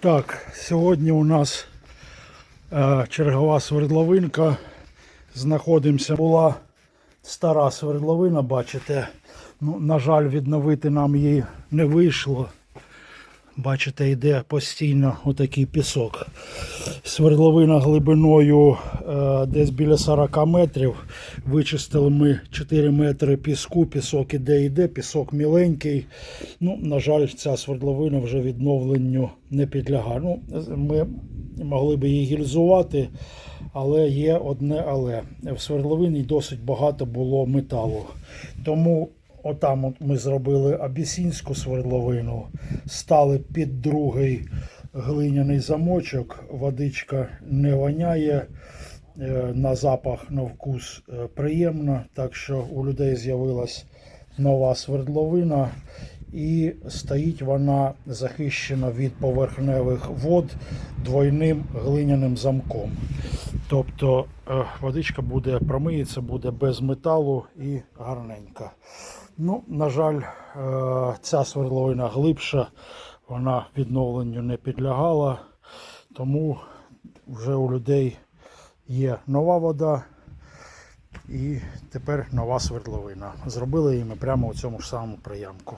Так, сьогодні у нас е, чергова свердловинка. Знаходимося. Була стара свердловина, бачите. Ну, на жаль, відновити нам її не вийшло. Бачите, йде постійно отакий пісок. Свердловина глибиною е, десь біля 40 метрів. Вичистили ми 4 метри піску, пісок іде, йде, пісок міленький. Ну, на жаль, ця свердловина вже відновленню не підлягає. Ну, ми могли би її гільзувати, але є одне але. В свердловині досить багато було металу. Тому отам от ми зробили абісінську свердловину, стали під другий глиняний замочок, водичка не воняє. е, На запах, на вкус е, приємно, так що у людей з'явилась нова свердловина, і стоїть вона захищена від поверхневих вод двойним глиняним замком. Тобто е, водичка буде промиється, буде без металу і гарненька. Ну, на жаль, е, ця свердловина глибша, вона відновленню не підлягала, тому вже у людей є нова вода і тепер нова свердловина. Зробили її ми прямо у цьому ж самому приямку.